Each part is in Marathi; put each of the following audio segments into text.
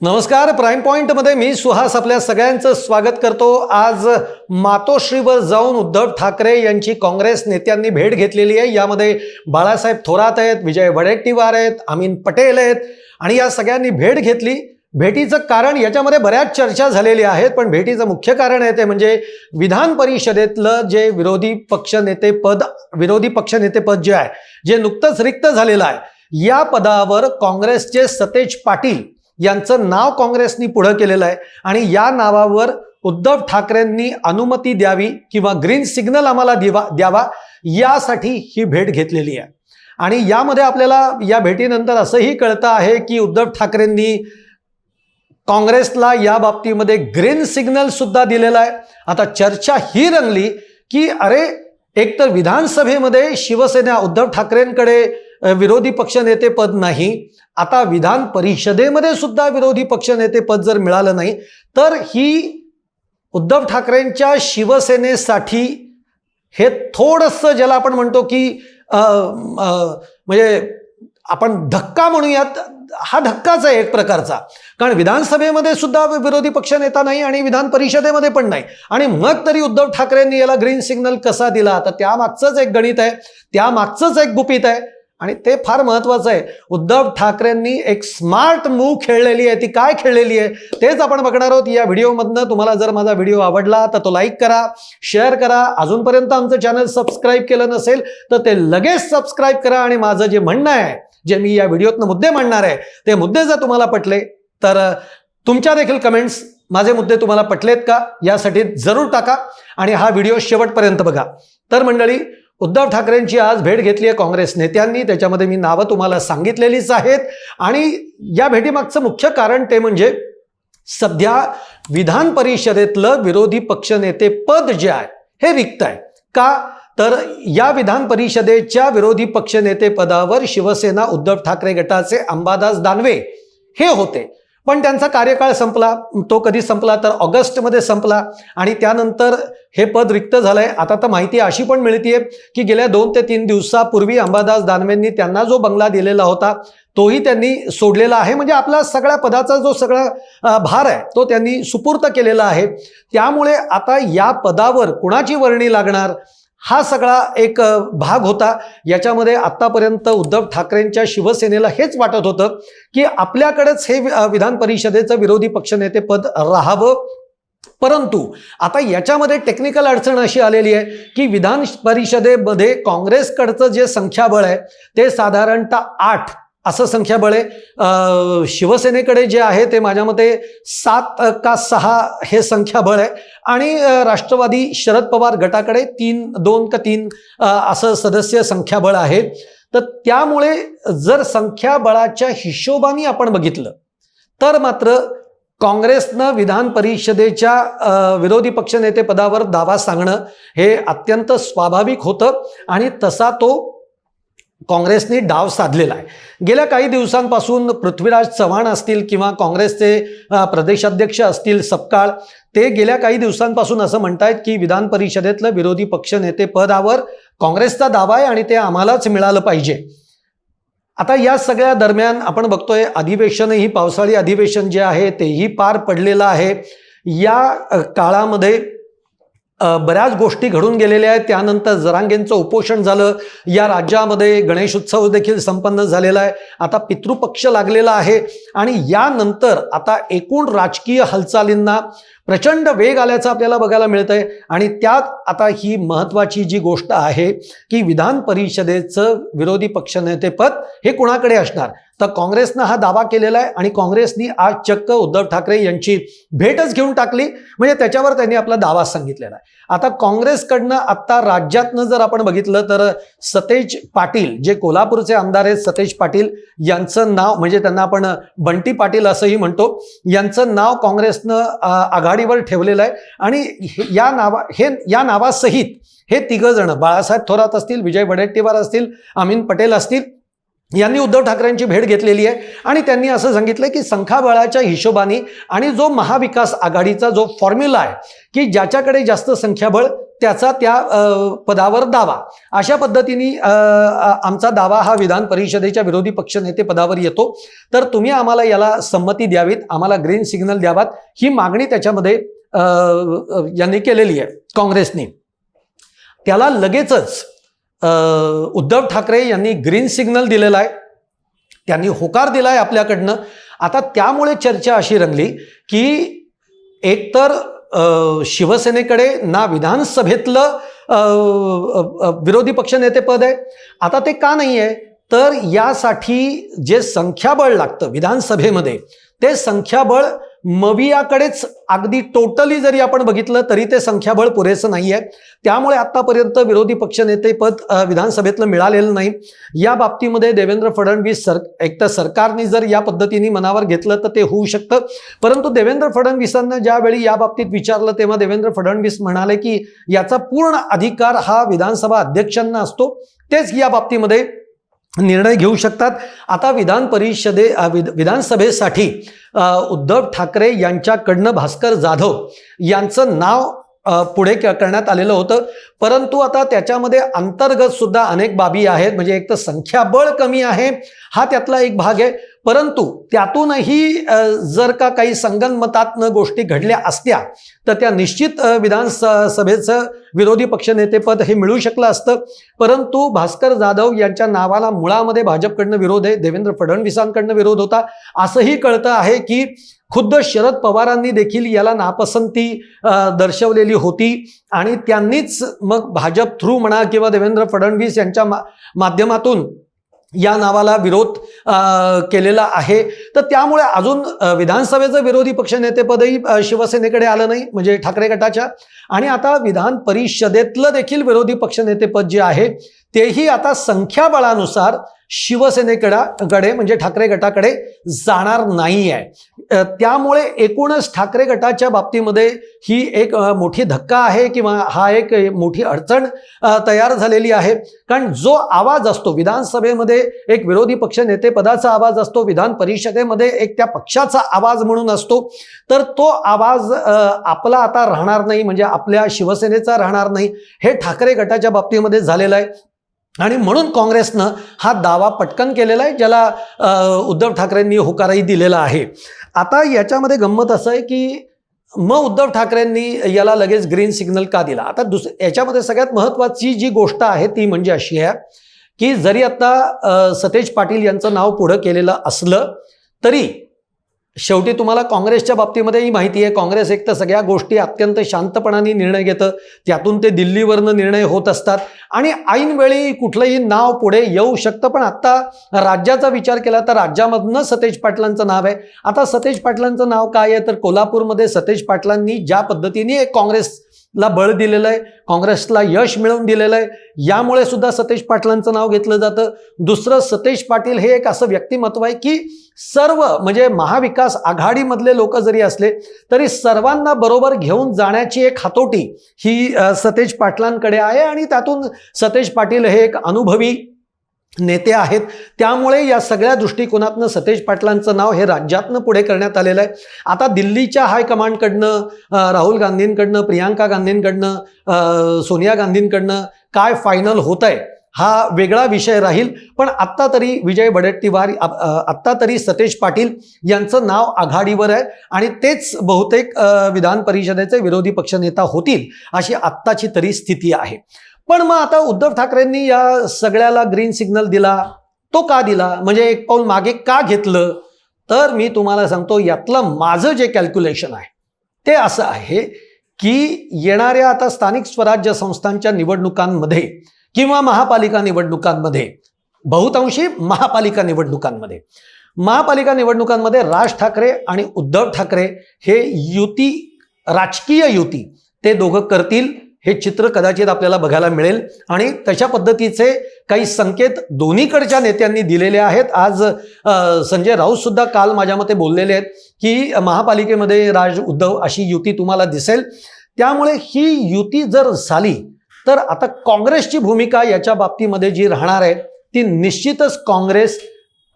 नमस्कार प्राईम पॉईंटमध्ये मी सुहास आपल्या सगळ्यांचं स्वागत करतो. आज मातोश्रीवर जाऊन उद्धव ठाकरे यांची काँग्रेस नेत्यांनी भेट घेतलेली आहे. यामध्ये बाळासाहेब थोरात आहेत विजय वडेट्टीवार आहेत अमीन पटेल आहेत आणि या सगळ्यांनी भेट घेतली. भेटीचं कारण याच्यामध्ये बऱ्याच चर्चा झालेल्या आहेत पण भेटीचं मुख्य कारण आहे ते म्हणजे विधान परिषदेतलं जे विरोधी पक्षनेते पद विरोधी पक्षनेते पद जे आहे जे नुकतंच रिक्त झालेलं आहे या पदावर काँग्रेसचे सतेज पाटील यांचं नाव काँग्रेसनी पुढं केलेलं आहे. आणि या नावावर उद्धव ठाकरेंनी अनुमती द्यावी किंवा ग्रीन सिग्नल आम्हाला दिवा द्यावा यासाठी ही भेट घेतलेली आहे. आणि यामध्ये आपल्याला या भेटीनंतर असंही कळतं आहे की उद्धव ठाकरेंनी काँग्रेसला या बाबतीमध्ये ग्रीन सिग्नल सुद्धा दिलेला आहे. आता चर्चा ही रंगली की अरे एकतर विधानसभेमध्ये शिवसेना उद्धव ठाकरेंकडे विरोधी पक्षनेते पद नाही आता विधान परिषदेमध्ये सुद्धा विरोधी पक्षनेते पद जर मिळालं नाही तर ही उद्धव ठाकरेंच्या शिवसेनेसाठी हे थोडंसं ज्याला आपण म्हणतो की म्हणजे आपण धक्का म्हणूयात हा धक्काच आहे एक प्रकारचा. कारण विधानसभेमध्ये सुद्धा विरोधी पक्ष नेता नाही आणि विधान परिषदेमध्ये पण नाही. आणि मग तरी उद्धव ठाकरेंनी याला ग्रीन सिग्नल कसा दिला? तर त्यामागचंच एक गणित आहे त्यामागचंच एक गुपित आहे. आणि ते फार महत्वाचं आहे. उद्धव ठाकरेंनी एक स्मार्ट मूव खेळलेली आहे. ती काय खेळलेली आहे? तेच आपण बघणार आहोत. या व्हिडिओमधनं तुम्हाला जर माझा व्हिडिओ आवडला तर तो लाईक करा शेअर करा. अजूनपर्यंत आमचं चॅनल सबस्क्राईब केलं नसेल तर ते लगेच सबस्क्राईब करा आणि माझं जे म्हणणं आहे जे मी या व्हिडिओतनं मुद्दे मांडणार आहे ते मुद्दे जर तुम्हाला पटले तर तुमच्या देखील कमेंट्स माझे मुद्दे तुम्हाला पटलेत का? यासाठी जरूर टाका आणि हा व्हिडिओ शेवटपर्यंत बघा. तर मंडळी उद्धव ठाकरेंची आज भेट घेतली आहे काँग्रेस नेत्यांनी. त्याच्यामध्ये मी नावं तुम्हाला सांगितलेलीच आहेत. आणि या भेटीमागचं मुख्य कारण ते म्हणजे सध्या विधान परिषदेतलं विरोधी पक्षनेते पद जे आहे हे रिक्त आहे. का? तर या विधान परिषदेच्या विरोधी पक्षनेते पदावर शिवसेना उद्धव ठाकरे गटाचे अंबादास दानवे हे होते. पण त्यांचा कार्यकाळ संपला. तो कधी संपला तर ऑगस्टमध्ये संपला. आणि त्यानंतर हे पद रिक्त झालंय. आता तर माहिती अशी पण मिळतीये की गेल्या दोन ते तीन दिवसापूर्वी अंबादास दानवेंनी त्यांना जो बंगला दिलेला होता तोही त्यांनी सोडलेला आहे. म्हणजे आपला सगळ्या पदाचा जो सगळा भार आहे तो त्यांनी सुपूर्त केलेला आहे. त्यामुळे आता या पदावर कुणाची वर्णी लागणार? हा सगळा एक भाग होता. याच्यामध्ये आत्तापर्यंत उद्धव ठाकरेंच्या शिवसेनेला हेच वाटत होतं की आपल्याकडेच हे वि- विधान परिषदेचं विरोधी पक्षनेते पद राहावं. परंतु आता याच्यामध्ये टेक्निकल अडचण अशी आलेली आहे की विधान परिषदेमध्ये काँग्रेसकडचं जे संख्याबळ आहे ते साधारणतः आठ असं संख्याबळ आहे शिवसेनेकडे जे आहे ते माझ्या मते सात का सहा हे संख्याबळ आहे आणि राष्ट्रवादी शरद पवार गटाकडे तीन दोन का तीन असं सदस्य संख्याबळ आहे. तर त्यामुळे जर संख्याबळाच्या हिशोबाने आपण बघितलं तर मात्र काँग्रेसनं विधान परिषदेच्या विरोधी पक्षनेते पदावर दावा सांगणं हे अत्यंत स्वाभाविक होतं. आणि तसा तो काँग्रेसने डाव साधलेला आहे. गेल्या काही दिवसांपासून पृथ्वीराज चव्हाण असतील किंवा काँग्रेसचे प्रदेशाध्यक्ष असतील सपकाळ ते गेल्या काही दिवसांपासून असं म्हणतायत की विधान परिषदेतलं विरोधी पक्षनेते पदावर काँग्रेसचा दावा आहे आणि ते आम्हालाच मिळालं पाहिजे. आता या सगळ्या दरम्यान आपण बघतोय अधिवेशनही पावसाळी अधिवेशन जे आहे तेही पार पडलेलं आहे. या काळामध्ये बऱ्याच गोष्टी घडून गेलेल्या आहेत. त्यानंतर जरांगेंचं उपोषण झालं. या राज्यामध्ये गणेशोत्सव देखील संपन्न झालेला आहे. आता पितृपक्ष लागलेला आहे. आणि यानंतर आता एकूण राजकीय हालचालींना प्रचंड वेग आल्याचं आपल्याला बघायला मिळतंय. आणि त्यात आता ही महत्त्वाची जी गोष्ट आहे की विधान परिषदेचं विरोधी पक्षनेतेपद हे कुणाकडे असणार? तर काँग्रेसनं हा दावा केलेला आहे आणि काँग्रेसनी आज चक्क उद्धव ठाकरे यांची भेटच घेऊन टाकली. म्हणजे त्याच्यावर त्यांनी आपला दावा सांगितलेला आहे. आता काँग्रेसकडनं आत्ता राज्यातनं जर आपण बघितलं तर सतेज पाटील जे कोल्हापूरचे आमदार आहेत सतेज पाटील यांचं नाव म्हणजे त्यांना आपण बंटी पाटील असंही म्हणतो यांचं नाव काँग्रेसनं आघाडीवर ठेवलेलं आहे. आणि हे- या नावा हे या नावासहित हे तिघं जण बाळासाहेब थोरात असतील विजय वडेट्टीवार असतील अमीन पटेल असतील यांनी उद्धव ठाकरेंची भेट घेतलेली आहे. आणि त्यांनी असं सांगितलं की संख्याबळाच्या हिशोबाने आणि जो महाविकास आघाडीचा जो फॉर्म्युला आहे की ज्याच्याकडे जास्त संख्याबळ त्याचा त्या पदावर दावा. अशा पद्धतीने आमचा दावा हा विधान परिषदेच्या विरोधी पक्षनेते पदावर येतो. तर तुम्ही आम्हाला याला संमती द्यावीत आम्हाला ग्रीन सिग्नल द्यावात ही मागणी त्याच्यामध्ये यांनी केलेली आहे काँग्रेसने. त्याला लगेचच उद्धव ठाकरे यांनी ग्रीन सिग्नल दिलेला आहे. त्यांनी होकार दिला आहे आपल्याकडनं. आता त्यामुळे चर्चा अशी रंगली की एकतर शिवसेनेकडे ना विधानसभेतलं विरोधी पक्षनेतेपद आहे. आता ते का नाही आहे तर यासाठी जे संख्याबळ लागतं विधानसभेमध्ये ते संख्याबळ मवियाकडेच अगदी टोटली जरी आपण बघितलं तरी ते संख्याबळ पुरेसं नाही आहे त्यामुळे आत्तापर्यंत विरोधी पक्षनेतेपद विधानसभेतलं मिळालेलं नाही. या बाबतीमध्ये देवेंद्र फडणवीस सर एकतर सरकारने जर या पद्धतीने मनावर घेतलं तर ते होऊ शकतं. परंतु देवेंद्र फडणवीसांना ज्यावेळी या बाबतीत विचारलं तेव्हा देवेंद्र फडणवीस म्हणाले की याचा पूर्ण अधिकार हा विधानसभा अध्यक्षांना असतो. तेच या बाबतीमध्ये निर्णय घेऊ शकतात. आता विधान परिषदे विध- विधानसभेसाठी उद्धव ठाकरे यांच्याकडनं भास्कर जाधव यांचं नाव पुढे क- करण्यात आलेलं होतं. परंतु आता त्याच्यामध्ये अंतर्गत सुद्धा अनेक बाबी आहेत. म्हणजे एक तर संख्याबळ कमी आहे. हा त्यातला एक भाग आहे. परंतु त्यातूनही जर का काही संगनमतातनं गोष्टी घडल्या असत्या तर त्या निश्चित विधानसभेचं सभेचं विरोधी पक्षनेतेपद हे मिळू शकलं असतं. परंतु भास्कर जाधव यांच्या नावाला मुळामध्ये भाजपकडनं विरोध आहे देवेंद्र फडणवीसांकडनं विरोध होता. असंही कळतं आहे की खुद्द शरद पवारांनी देखील याला नापसंती दर्शवलेली होती. आणि त्यांनीच मग भाजप थ्रू म्हणा किंवा देवेंद्र फडणवीस यांच्या मा माध्यमातून या नावाला विरोध अ, केलेला आहे. तर त्यामुळे अजून विधानसभेचं विरोधी पक्षनेतेपदही नेतेपदही शिवसेनेकडे आलं नाही म्हणजे ठाकरे गटाच्या. आणि आता विधान परिषदेतलं देखील विरोधी पक्षनेतेपद जे आहे तेही आता संख्याबळानुसार शिवसेनेकडे म्हणजे ठाकरे गटाकडे जाणार नाही आहे त्यामुळे एकूणच ठाकरे गटाच्या बाबतीमध्ये ही एक मोठी धक्का आहे किंवा हा एक मोठी अडचण तयार झालेली आहे. कारण जो आवाज असतो विधानसभेमध्ये एक विरोधी पक्ष नेतेपदाचा आवाज असतो विधान परिषदेमध्ये एक त्या पक्षाचा आवाज म्हणून असतो तर तो आवाज आपला आता राहणार नाही म्हणजे आपल्या शिवसेनेचा राहणार नाही हे ठाकरे गटाच्या बाबतीमध्ये झालेलं आहे. आणि म्हणून काँग्रेसनं हा दावा पटकन केलेला आहे ज्याला उद्धव ठाकरेंनी होकारही दिलेला आहे. आता याच्यामध्ये गंमत असं आहे की मग उद्धव ठाकरेंनी याला लगेच ग्रीन सिग्नल का दिला? आता दुस याच्यामध्ये सगळ्यात महत्त्वाची जी गोष्ट आहे ती म्हणजे अशी आहे की जरी आता सतेज पाटील यांचं नाव पुढं केलेलं असलं तरी शेवटी तुम्हाला काँग्रेसच्या बाबतीमध्येही माहिती आहे काँग्रेस एक तर सगळ्या गोष्टी अत्यंत शांतपणाने निर्णय घेतं त्यातून ते दिल्लीवरनं निर्णय होत असतात. आणि ऐनवेळी कुठलंही नाव पुढे येऊ शकतं पण आत्ता राज्याचा विचार केला तर राज्यामधनं सतेज पाटलांचं नाव आहे. आता सतेज पाटलांचं नाव काय आहे? तर कोल्हापूरमध्ये सतेज पाटलांनी ज्या पद्धतीने एक ला बळ दिलेलं आहे काँग्रेसला यश मिळवून दिलेलं आहे. यामुळे सुद्धा सतेज पाटलांचं नाव घेतलं जातं. दुसरं सतेज पाटील हे एक असं व्यक्तिमत्व आहे की सर्व म्हणजे महाविकास आघाडीमधले लोक जरी असले तरी सर्वांना बरोबर घेऊन जाण्याची एक हातोटी ही सतेज पाटलांकडे आहे. आणि त्यातून सतेज पाटील हे एक अनुभवी नेते आहेत. त्यामुळे या सगळ्या दृष्टिकोनातनं सतेज पाटलांचं नाव हे राज्यातनं पुढे करण्यात आलेलं आहे. आता दिल्लीच्या हायकमांडकडनं राहुल गांधींकडनं प्रियांका गांधींकडनं सोनिया गांधींकडनं काय फायनल होत आहे हा वेगळा विषय राहील. पण आत्ता तरी विजय वडेट्टीवार आत्ता तरी सतेज पाटील यांचं नाव आघाडीवर आहे आणि तेच बहुतेक विधान परिषदेचे विरोधी पक्षनेता होतील अशी आत्ताची तरी स्थिती आहे. पण मग आता उद्धव ठाकरेंनी या सगळ्याला ग्रीन सिग्नल दिला. तो का दिला? म्हणजे एक पाऊल मागे का घेतलं? तर मी तुम्हाला सांगतो यातलं माझं जे कॅल्क्युलेशन आहे ते असं आहे की येणाऱ्या आता स्थानिक स्वराज्य संस्थांच्या निवडणुकांमध्ये किंवा महापालिका निवडणुकांमध्ये बहुतांशी महापालिका निवडणुकांमध्ये महापालिका निवडणुकांमध्ये राज ठाकरे आणि उद्धव ठाकरे हे युती राजकीय युती ते दोघं करतील. हे चित्र कदाचित आपल्याला बघायला मिळेल. आणि तशा पद्धतीचे काही संकेत दोन्हीकडच्या नेत्यांनी दिलेले आहेत. आज संजय राऊत सुद्धा काल माझ्या मते बोललेले आहेत की महापालिकेमध्ये राज उद्धव अशी युती तुम्हाला दिसेल. त्यामुळे ही युती जर झाली तर आता काँग्रेसची भूमिका याच्या बाबतीमध्ये जी राहणार आहे ती निश्चितच काँग्रेस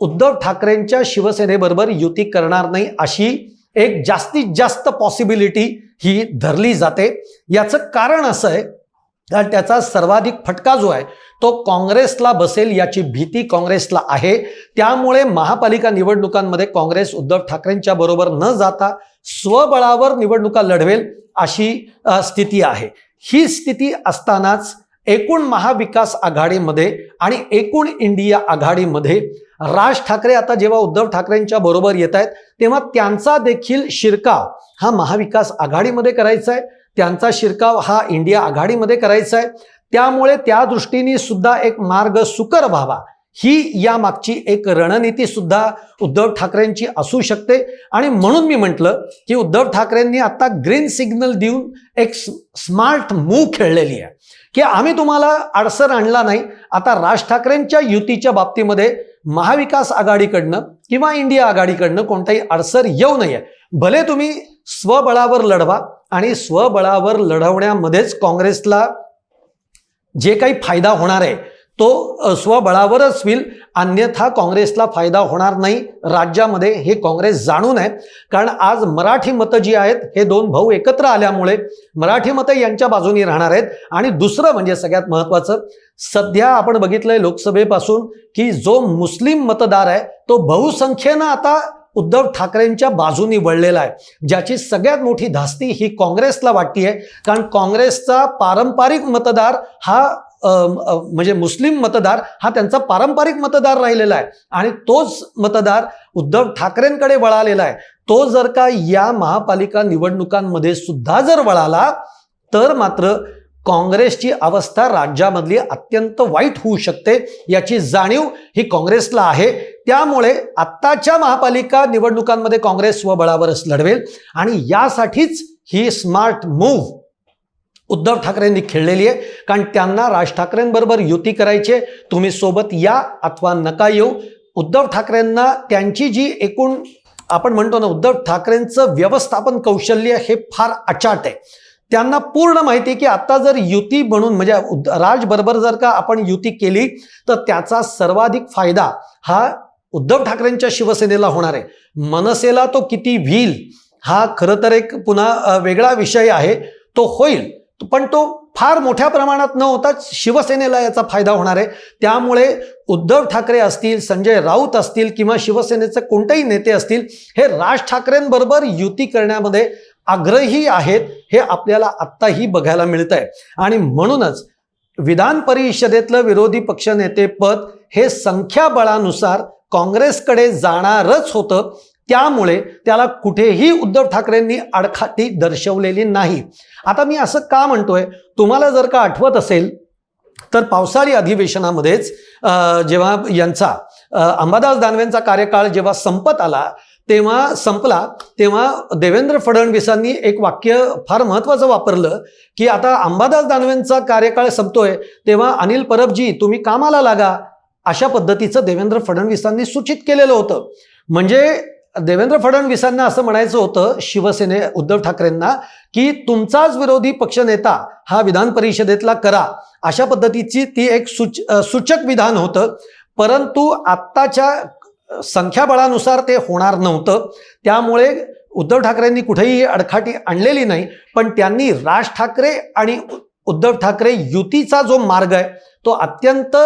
उद्धव ठाकरेंच्या शिवसेनेबरोबर युती करणार नाही अशी एक जास्तीत जास्त पॉसिबिलिटी ही धरली जाते. याचं कारण असं आहे कारण त्याचा सर्वाधिक फटका जो आहे तो काँग्रेसला बसेल याची भीती काँग्रेसला आहे. त्यामुळे महापालिका निवडणुकांमध्ये काँग्रेस उद्धव ठाकरेंच्या बरोबर न जाता स्वबळावर निवडणुका लढवेल अशी स्थिती आहे. ही स्थिती असतानाच एकूण महाविकास आघाडीमध्ये आणि एकूण इंडिया आघाडीमध्ये राज ठाकरे आता जेव्हा उद्धव ठाकरेंच्या बरोबर येत आहेत तेव्हा त्यांचा देखील शिरकाव हा महाविकास आघाडीमध्ये करायचा आहे. त्यांचा शिरकाव हा इंडिया आघाडीमध्ये करायचा आहे. त्यामुळे त्या दृष्टीने सुद्धा एक मार्ग सुकर व्हावा. ही या मागची एक रणनीती सुद्धा उद्धव ठाकरेंची असू शकते. आणि म्हणून मी म्हटलं की उद्धव ठाकरेंनी आता ग्रीन सिग्नल देऊन एक स्मार्ट मूव खेळलेली आहे. की आम्ही तुम्हाला अडसर आणला नाही आता राज ठाकरेंच्या युतीच्या बाबतीमध्ये महाविकास आघाडीकडनं किंवा इंडिया आघाडीकडनं कोणताही अडसर येऊ नये. भले तुम्ही स्वबळावर लढवा आणि स्वबळावर लढवण्यामध्येच काँग्रेसला जे काही फायदा होणार आहे तो स्वबळावरच होईल. अन्यथा काँग्रेसला फायदा होणार नाही. राज्यामध्ये हे काँग्रेस जाणून आहे कारण आज मराठी मतं जी आहेत हे दोन भाऊ एकत्र आल्यामुळे मराठी मतं यांच्या बाजूनी राहणार आहेत. आणि दुसरं म्हणजे सगळ्यात महत्त्वाचं सध्या आपण बघितलंय लोकसभेपासून की जो मुस्लिम मतदार आहे तो बहुसंख्येनं आता उद्धव ठाकरेंच्या बाजूनी वळलेला आहे. ज्याची सगळ्यात मोठी धास्ती ही काँग्रेसला वाटते कारण काँग्रेसचा पारंपरिक मतदार हा म्हणजे मुस्लिम मतदार हा त्यांचा पारंपरिक मतदार राहिलेला आहे. आणि तोच मतदार उद्धव ठाकरेंकडे वळालेला आहे. तो जर का या महापालिका निवडणुकांमध्ये सुद्धा जर वळाला तर मात्र काँग्रेसची अवस्था राज्यामधली अत्यंत वाईट होऊ शकते याची जाणीव ही काँग्रेसला आहे. त्यामुळे आत्ताच्या महापालिका निवडणुकांमध्ये काँग्रेस स्वबळावरच लढवेल आणि यासाठीच ही स्मार्ट मूव्ह उद्धव ठाकरेंनी खेळलेली आहे. कारण त्यांना राज ठाकरेंबरोबर युती करायची तुम्ही सोबत या अथवा नका येऊ. उद्धव ठाकरेंना त्यांची जी एकूण आपण म्हणतो ना उद्धव ठाकरेंचं व्यवस्थापन कौशल्य हे फार अचाट आहे. त्यांना पूर्ण माहिती आहे की आता जर युती म्हणून म्हणजे उद्ध- राज बरोबर जर का आपण युती केली तर त्याचा सर्वाधिक फायदा हा उद्धव ठाकरेंच्या शिवसेनेला होणार आहे. मनसेला तो किती व्हील हा खरं तर एक पुन्हा वेगळा विषय आहे. तो होईल. पण तो फार मोठ्या प्रमाणात न होता शिवसेनेला याचा फायदा होणार आहे. त्यामुळे उद्धव ठाकरे असतील संजय राऊत असतील किंवा शिवसेनेचे कोणतेही नेते असतील हे राज ठाकरेंबरोबर युती करण्यामध्ये आग्रही आहेत हे आपल्याला आत्ताही बघायला मिळत आहे आणि म्हणूनच विधान परिषदेतलं विरोधी पक्षनेतेपद हे संख्याबळानुसार काँग्रेसकडे जाणारच होतं. त्यामुळे त्याला कुठेही उद्धव ठाकरेंनी अडखाती दर्शवलेली नाही. आता मी असं का म्हणतोय? तुम्हाला जर का आठवत असेल तर पावसाळी अधिवेशनामध्येच जेव्हा यांचा अंबादास दानवेंचा कार्यकाळ जेव्हा संपत आला तेव्हा संपला तेव्हा देवेंद्र फडणवीसांनी एक वाक्य फार महत्त्वाचं वापरलं की आता अंबादास दानवेंचा कार्यकाळ संपतोय तेव्हा अनिल परबजी तुम्ही कामाला लागा अशा पद्धतीचं देवेंद्र फडणवीसांनी सूचित केलेलं होतं. म्हणजे देवेंद्र फडणवीसांना असं म्हणायचं होतं शिवसेने उद्धव ठाकरेंना की तुमचाच विरोधी पक्षनेता हा विधान परिषदेतला करा. अशा पद्धतीची ती एक सूच सूचक विधान होतं. परंतु आत्ताच्या संख्याबळानुसार ते होणार नव्हतं. त्यामुळे उद्धव ठाकरेंनी कुठेही अडखाटी आणलेली नाही. पण त्यांनी राज ठाकरे आणि उद्धव ठाकरे युतीचा जो मार्ग आहे तो अत्यंत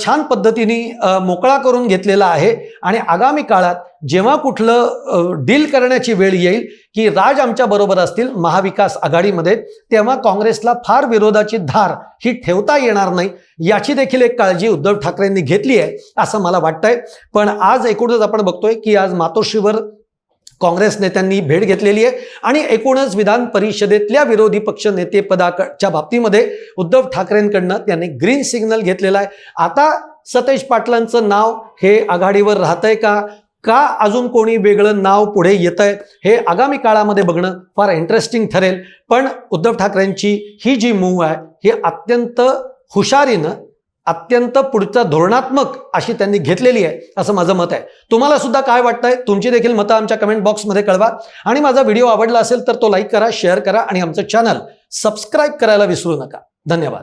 छान पद्धतीने मोकळा करून घेतलेला आहे. आणि आगामी काळात जेव्हा कुठलं डील करण्याची वेळ येईल की राज आमच्या बरोबर असतील महाविकास आघाडीमध्ये तेव्हा काँग्रेसला फार विरोधाची धार ही ठेवता येणार नाही. याची देखील एक काळजी उद्धव ठाकरेंनी घेतली आहे असं मला वाटतंय. पण आज एकूणच आपण बघतोय की आज मातोश्रीवर काँग्रेस नेत्यांनी भेट घेतलेली आहे. आणि एकूणच विधान परिषदेतल्या विरोधी पक्ष नेतेपदाच्या बाबतीमध्ये उद्धव ठाकरेंकडनं त्यांनी ग्रीन सिग्नल घेतलेला आहे. आता सतेज पाटलांचं नाव हे आघाडीवर राहतंय का? का अजून कोणी वेगळं नाव पुढे येत आहे हे आगामी काळामध्ये बघणं फार इंटरेस्टिंग ठरेल. पण उद्धव ठाकरेंची ही जी मूव आहे ही अत्यंत हुशारीनं अत्यंत पुढचा धोरणात्मक अशी त्यांनी घेतलेली आहे असं माझं मत आहे. तुम्हाला सुद्धा काय वाटतंय? तुमची देखील मतं आमच्या कमेंट बॉक्समध्ये कळवा. आणि माझा व्हिडिओ आवडला असेल तर तो लाईक करा शेअर करा आणि आमचं चॅनल सबस्क्राईब करायला विसरू नका. धन्यवाद.